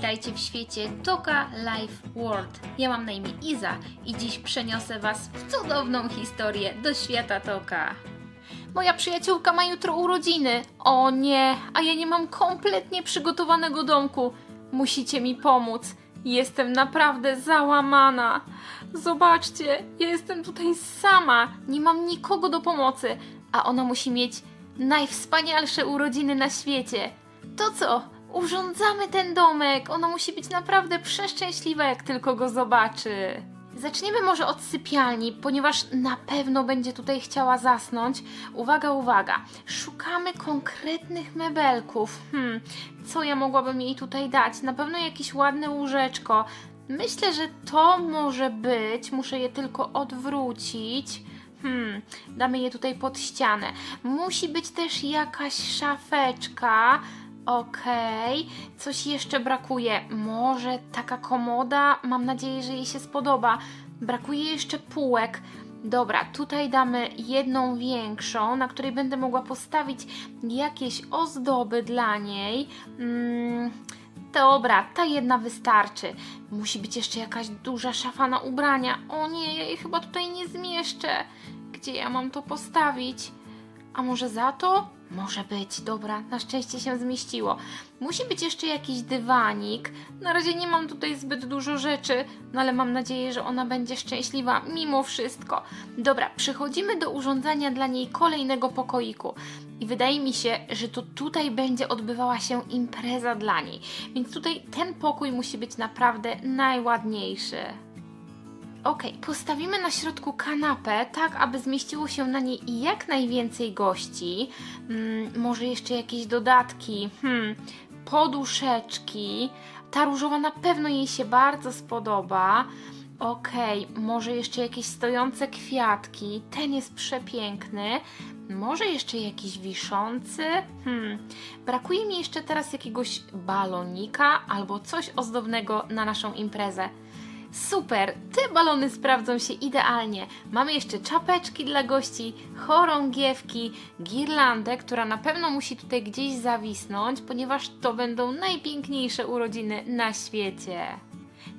witajcie w świecie Toka Life World. Ja mam na imię Iza i dziś przeniosę Was w cudowną historię do świata Toka. Moja przyjaciółka ma jutro urodziny. O nie, a ja nie mam kompletnie przygotowanego domku. Musicie mi pomóc. Jestem naprawdę załamana. Zobaczcie, ja jestem tutaj sama. Nie mam nikogo do pomocy, a ona musi mieć najwspanialsze urodziny na świecie. To co? Urządzamy ten domek. Ona musi być naprawdę przeszczęśliwa, jak tylko go zobaczy. Zaczniemy może od sypialni, ponieważ na pewno będzie tutaj chciała zasnąć. Uwaga, uwaga. Szukamy konkretnych mebelków. Hmm, co ja mogłabym jej tutaj dać? Na pewno jakieś ładne łóżeczko. Myślę, że to może być. Muszę je tylko odwrócić. Hmm, damy je tutaj pod ścianę. Musi być też jakaś szafeczka. Okej, coś jeszcze brakuje. Może taka komoda? Mam nadzieję, że jej się spodoba. Brakuje jeszcze półek. Dobra, tutaj damy jedną większą, na której będę mogła postawić jakieś ozdoby dla niej. Mm, dobra, ta jedna wystarczy. Musi być jeszcze jakaś duża szafa na ubrania. O nie, ja jej chyba tutaj nie zmieszczę. Gdzie ja mam to postawić? A może za to? Może być, dobra, na szczęście się zmieściło. Musi być jeszcze jakiś dywanik. Na razie nie mam tutaj zbyt dużo rzeczy, no ale mam nadzieję, że ona będzie szczęśliwa mimo wszystko. Dobra, przechodzimy do urządzania dla niej kolejnego pokoiku. I wydaje mi się, że to tutaj będzie odbywała się impreza dla niej. Więc tutaj ten pokój musi być naprawdę najładniejszy. Ok, postawimy na środku kanapę, tak aby zmieściło się na niej jak najwięcej gości. Mm, może jeszcze jakieś dodatki, hmm, poduszeczki. Ta różowa na pewno jej się bardzo spodoba. Okej, może jeszcze jakieś stojące kwiatki. Ten jest przepiękny. Może jeszcze jakiś wiszący? Hmm, brakuje mi jeszcze teraz jakiegoś balonika albo coś ozdobnego na naszą imprezę. Super, te balony sprawdzą się idealnie. Mamy jeszcze czapeczki dla gości, chorągiewki, girlandę, która na pewno musi tutaj gdzieś zawisnąć, ponieważ to będą najpiękniejsze urodziny na świecie.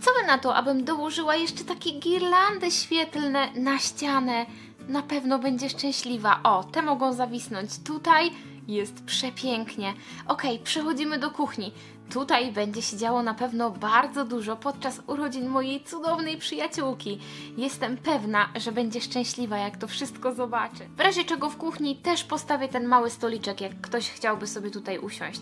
Co wy na to, abym dołożyła jeszcze takie girlandy świetlne na ścianę? Na pewno będzie szczęśliwa. O, te mogą zawisnąć tutaj. Jest przepięknie. Okej, przechodzimy do kuchni. Tutaj będzie się działo na pewno bardzo dużo podczas urodzin mojej cudownej przyjaciółki. Jestem pewna, że będzie szczęśliwa, jak to wszystko zobaczy. W razie czego w kuchni też postawię ten mały stoliczek, jak ktoś chciałby sobie tutaj usiąść.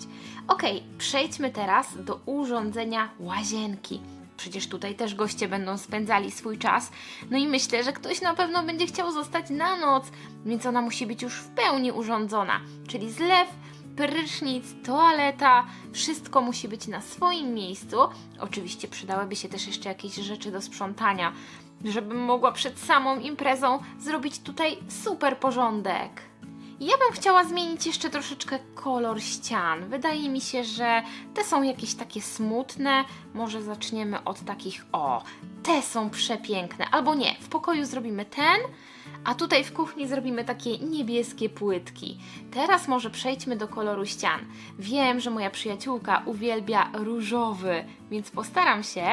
Okej, przejdźmy teraz do urządzenia łazienki. Przecież tutaj też goście będą spędzali swój czas. No i myślę, że ktoś na pewno będzie chciał zostać na noc, więc ona musi być już w pełni urządzona. Czyli zlew, prysznic, toaleta, wszystko musi być na swoim miejscu. Oczywiście przydałyby się też jeszcze jakieś rzeczy do sprzątania, żebym mogła przed samą imprezą zrobić tutaj super porządek. Ja bym chciała zmienić jeszcze troszeczkę kolor ścian. Wydaje mi się, że te są jakieś takie smutne. Może zaczniemy od takich, o, te są przepiękne. Albo nie, w pokoju zrobimy ten, a tutaj w kuchni zrobimy takie niebieskie płytki. Teraz może przejdźmy do koloru ścian. Wiem, że moja przyjaciółka uwielbia różowy, więc postaram się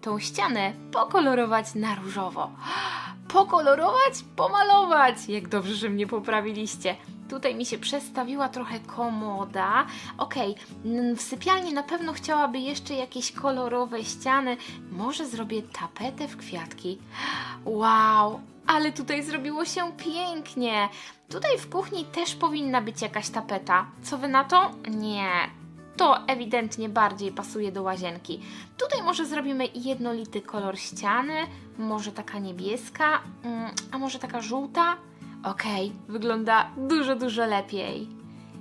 tą ścianę pokolorować na różowo. Pokolorować, pomalować! Jak dobrze, że mnie poprawiliście. Tutaj mi się przestawiła trochę komoda. N- w sypialni na pewno chciałaby jeszcze jakieś kolorowe ściany. Może zrobię tapetę w kwiatki. Wow, ale tutaj zrobiło się pięknie. Tutaj w kuchni też powinna być jakaś tapeta. Co wy na to? Nie. To ewidentnie bardziej pasuje do łazienki. Tutaj może zrobimy jednolity kolor ściany, może taka niebieska, mm, a może taka żółta? Okej, wygląda dużo, dużo lepiej.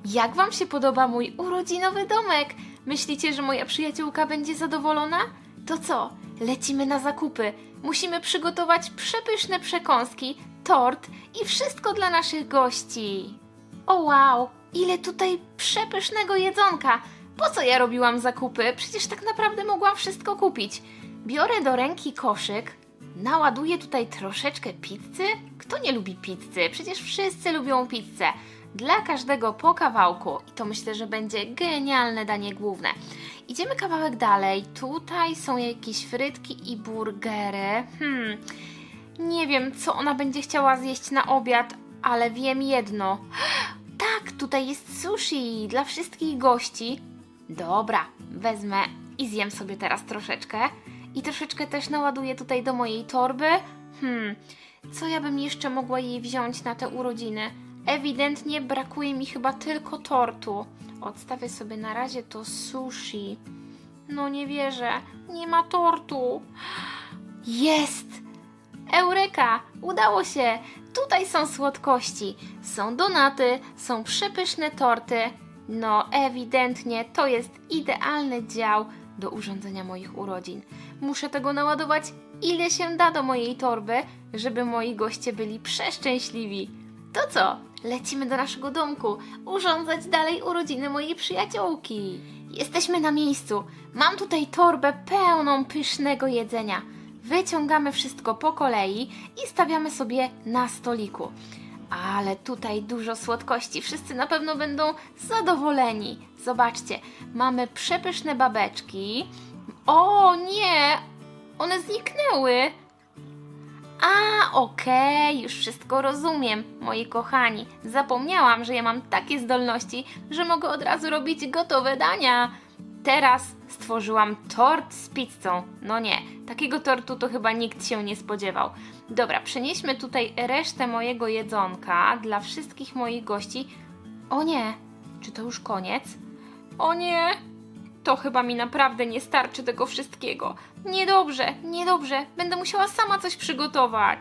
Jak Wam się podoba mój urodzinowy domek? Myślicie, że moja przyjaciółka będzie zadowolona? To co? Lecimy na zakupy. Musimy przygotować przepyszne przekąski, tort i wszystko dla naszych gości. O wow, ile tutaj przepysznego jedzonka! Po co ja robiłam zakupy? Przecież tak naprawdę mogłam wszystko kupić. Biorę do ręki koszyk, naładuję tutaj troszeczkę pizzy. Kto nie lubi pizzy? Przecież wszyscy lubią pizzę. Dla każdego po kawałku. I to myślę, że będzie genialne danie główne. Idziemy kawałek dalej. Tutaj są jakieś frytki i burgery. Hmm, nie wiem, co ona będzie chciała zjeść na obiad, ale wiem jedno. Tak, tutaj jest sushi dla wszystkich gości. Dobra, wezmę i zjem sobie teraz troszeczkę. I troszeczkę też naładuję tutaj do mojej torby. Hmm, co ja bym jeszcze mogła jej wziąć na te urodziny? Ewidentnie brakuje mi chyba tylko tortu. Odstawię sobie na razie to sushi. No nie wierzę, nie ma tortu. Jest! Eureka! Udało się! Tutaj są słodkości, są donaty, są przepyszne torty. No, ewidentnie to jest idealny dział do urządzenia moich urodzin. Muszę tego naładować ile się da do mojej torby, żeby moi goście byli przeszczęśliwi. To co? Lecimy do naszego domku, urządzać dalej urodziny mojej przyjaciółki. Jesteśmy na miejscu. Mam tutaj torbę pełną pysznego jedzenia. Wyciągamy wszystko po kolei i stawiamy sobie na stoliku. Ale tutaj dużo słodkości. Wszyscy na pewno będą zadowoleni. Zobaczcie, mamy przepyszne babeczki. O nie! One zniknęły. A, okej, już wszystko rozumiem, moi kochani. Zapomniałam, że ja mam takie zdolności, że mogę od razu robić gotowe dania. Teraz stworzyłam tort z pizzą. No nie, takiego tortu to chyba nikt się nie spodziewał. Dobra, przenieśmy tutaj resztę mojego jedzonka dla wszystkich moich gości. O nie, czy to już koniec? O nie, to chyba mi naprawdę nie starczy tego wszystkiego. Niedobrze, niedobrze. Będę musiała sama coś przygotować.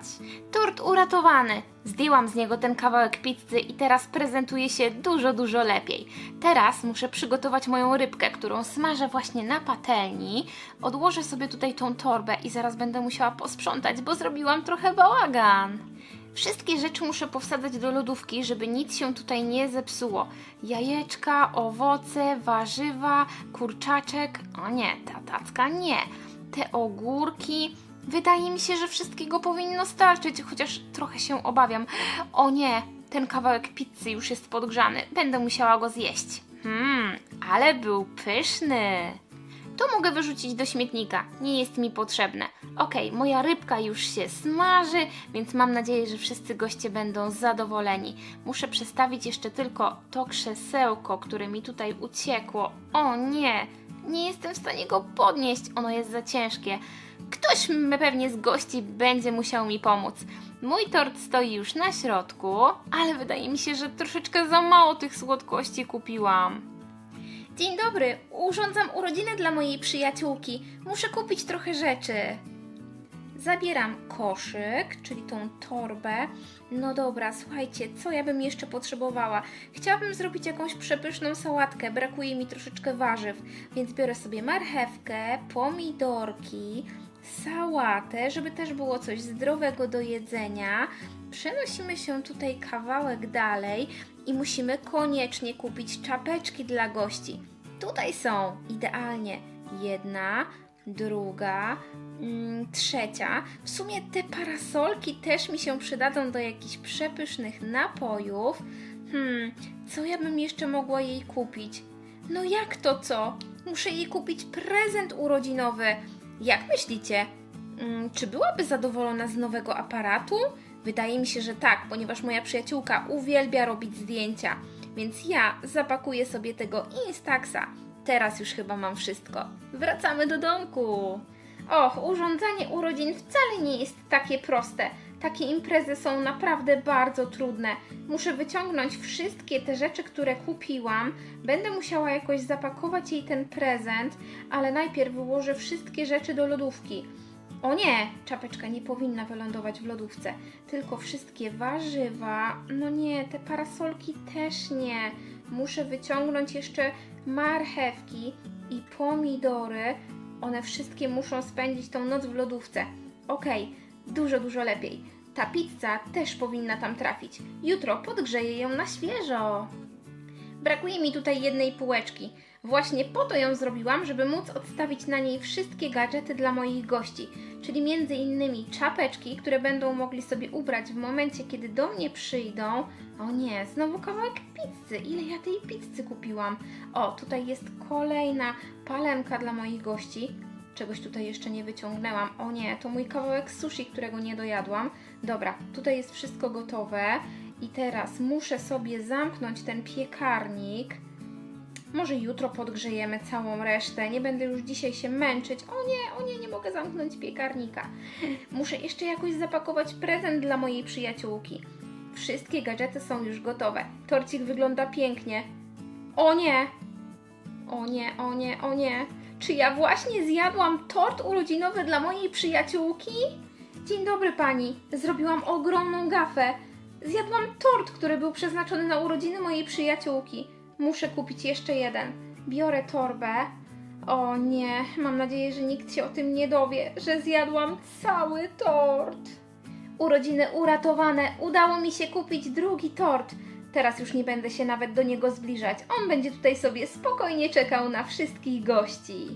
Tort uratowany. Zdjęłam z niego ten kawałek pizzy i teraz prezentuje się dużo, dużo lepiej. Teraz muszę przygotować moją rybkę, którą smażę właśnie na patelni. Odłożę sobie tutaj tą torbę i zaraz będę musiała posprzątać, bo zrobiłam trochę bałagan. Wszystkie rzeczy muszę powsadzać do lodówki, żeby nic się tutaj nie zepsuło. Jajeczka, owoce, warzywa, kurczaczek. O nie, ta tacka nie. Te ogórki. Wydaje mi się, że wszystkiego powinno starczyć, chociaż trochę się obawiam. O nie, ten kawałek pizzy już jest podgrzany. Będę musiała go zjeść. Hmm, ale był pyszny. To mogę wyrzucić do śmietnika, nie jest mi potrzebne. Okej, moja rybka już się smaży, więc mam nadzieję, że wszyscy goście będą zadowoleni. Muszę przestawić jeszcze tylko to krzesełko, które mi tutaj uciekło. O nie, nie jestem w stanie go podnieść, ono jest za ciężkie. Ktoś pewnie z gości będzie musiał mi pomóc. Mój tort stoi już na środku, ale wydaje mi się, że troszeczkę za mało tych słodkości kupiłam. Dzień dobry, urządzam urodziny dla mojej przyjaciółki. Muszę kupić trochę rzeczy. Zabieram koszyk, czyli tą torbę. No dobra, słuchajcie, co ja bym jeszcze potrzebowała? Chciałabym zrobić jakąś przepyszną sałatkę, brakuje mi troszeczkę warzyw, więc biorę sobie marchewkę, pomidorki, sałatę, żeby też było coś zdrowego do jedzenia. Przenosimy się tutaj kawałek dalej i musimy koniecznie kupić czapeczki dla gości. Tutaj są idealnie jedna, druga, mm, trzecia. W sumie te parasolki też mi się przydadzą do jakichś przepysznych napojów. Hmm, co ja bym jeszcze mogła jej kupić? No jak to co? Muszę jej kupić prezent urodzinowy. Jak myślicie? Mm, czy byłaby zadowolona z nowego aparatu? Wydaje mi się, że tak, ponieważ moja przyjaciółka uwielbia robić zdjęcia. Więc ja zapakuję sobie tego Instaxa. Teraz już chyba mam wszystko. Wracamy do domku. Och, urządzanie urodzin wcale nie jest takie proste. Takie imprezy są naprawdę bardzo trudne. Muszę wyciągnąć wszystkie te rzeczy, które kupiłam. Będę musiała jakoś zapakować jej ten prezent, ale najpierw wyłożę wszystkie rzeczy do lodówki. O nie, czapeczka nie powinna wylądować w lodówce, tylko wszystkie warzywa. No nie, te parasolki też nie. Muszę wyciągnąć jeszcze marchewki i pomidory. One wszystkie muszą spędzić tą noc w lodówce. Okej, dużo, dużo lepiej. Ta pizza też powinna tam trafić. Jutro podgrzeję ją na świeżo. Brakuje mi tutaj jednej półeczki. Właśnie po to ją zrobiłam, żeby móc odstawić na niej wszystkie gadżety dla moich gości, czyli między innymi czapeczki, które będą mogli sobie ubrać w momencie, kiedy do mnie przyjdą. O nie, znowu kawałek pizzy. Ile ja tej pizzy kupiłam? O, tutaj jest kolejna palemka dla moich gości. Czegoś tutaj jeszcze nie wyciągnęłam. O nie, to mój kawałek sushi, którego nie dojadłam. Dobra, tutaj jest wszystko gotowe. I teraz muszę sobie zamknąć ten piekarnik. Może jutro podgrzejemy całą resztę. Nie będę już dzisiaj się męczyć. O nie, o nie, nie mogę zamknąć piekarnika. Muszę jeszcze jakoś zapakować prezent dla mojej przyjaciółki. Wszystkie gadżety są już gotowe. Torcik wygląda pięknie. O nie! O nie, o nie, o nie. Czy ja właśnie zjadłam tort urodzinowy dla mojej przyjaciółki? Dzień dobry pani. Zrobiłam ogromną gafę. Zjadłam tort, który był przeznaczony na urodziny mojej przyjaciółki. Muszę kupić jeszcze jeden. Biorę torbę. O nie, mam nadzieję, że nikt się o tym nie dowie, że zjadłam cały tort. Urodziny uratowane. Udało mi się kupić drugi tort. Teraz już nie będę się nawet do niego zbliżać. On będzie tutaj sobie spokojnie czekał na wszystkich gości.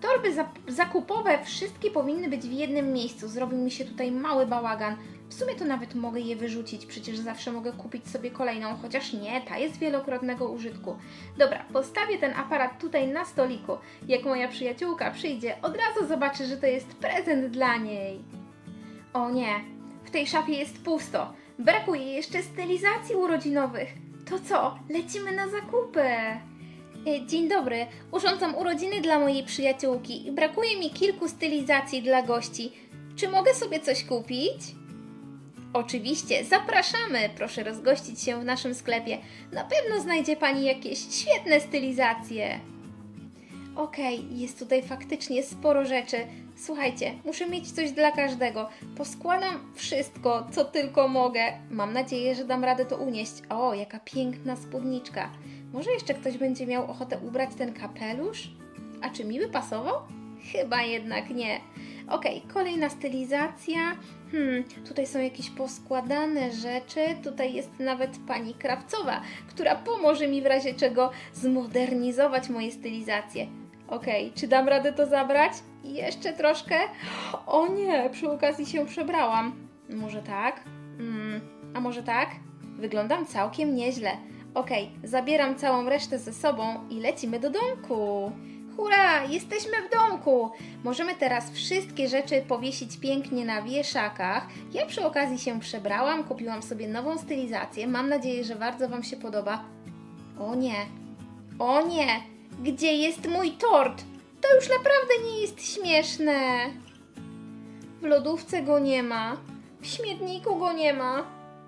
Torby zakupowe wszystkie powinny być w jednym miejscu. Zrobił mi się tutaj mały bałagan. W sumie to nawet mogę je wyrzucić, przecież zawsze mogę kupić sobie kolejną, chociaż nie, ta jest wielokrotnego użytku. Dobra, postawię ten aparat tutaj na stoliku. Jak moja przyjaciółka przyjdzie, od razu zobaczy, że to jest prezent dla niej. O nie, w tej szafie jest pusto. Brakuje jeszcze stylizacji urodzinowych. To co, lecimy na zakupy? E, Dzień dobry, urządzam urodziny dla mojej przyjaciółki i brakuje mi kilku stylizacji dla gości. Czy mogę sobie coś kupić? Oczywiście, zapraszamy! Proszę rozgościć się w naszym sklepie. Na pewno znajdzie Pani jakieś świetne stylizacje. Okej, jest tutaj faktycznie sporo rzeczy. Słuchajcie, muszę mieć coś dla każdego. Poskładam wszystko, co tylko mogę. Mam nadzieję, że dam radę to unieść. O, jaka piękna spódniczka. Może jeszcze ktoś będzie miał ochotę ubrać ten kapelusz? A czy mi by pasował? Chyba jednak nie. Okej, kolejna stylizacja. Hmm, tutaj są jakieś poskładane rzeczy. Tutaj jest nawet pani krawcowa, która pomoże mi w razie czego zmodernizować moje stylizacje. Okej, czy dam radę to zabrać? Jeszcze troszkę? O nie, przy okazji się przebrałam. Może tak? Mm, a może tak? Wyglądam całkiem nieźle. Okej, zabieram całą resztę ze sobą i lecimy do domku. Hurra, jesteśmy w domku! Możemy teraz wszystkie rzeczy powiesić pięknie na wieszakach. Ja przy okazji się przebrałam, kupiłam sobie nową stylizację. Mam nadzieję, że bardzo Wam się podoba. O nie, o nie, gdzie jest mój tort? To już naprawdę nie jest śmieszne. W lodówce go nie ma, w śmietniku go nie ma,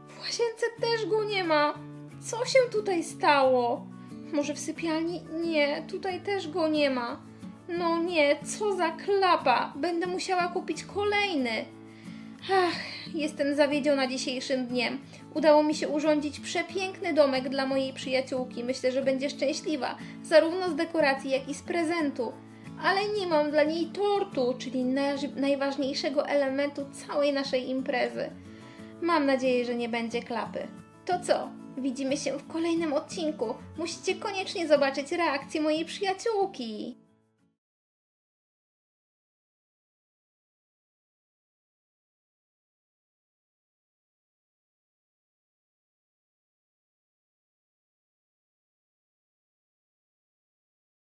w łazience też go nie ma. Co się tutaj stało? Może w sypialni? Nie, tutaj też go nie ma. No nie, co za klapa! Będę musiała kupić kolejny. Ach, jestem zawiedziona dzisiejszym dniem. Udało mi się urządzić przepiękny domek dla mojej przyjaciółki. Myślę, że będzie szczęśliwa, zarówno z dekoracji, jak i z prezentu. Ale nie mam dla niej tortu, czyli naj- najważniejszego elementu całej naszej imprezy. Mam nadzieję, że nie będzie klapy. To co? Widzimy się w kolejnym odcinku. Musicie koniecznie zobaczyć reakcję mojej przyjaciółki.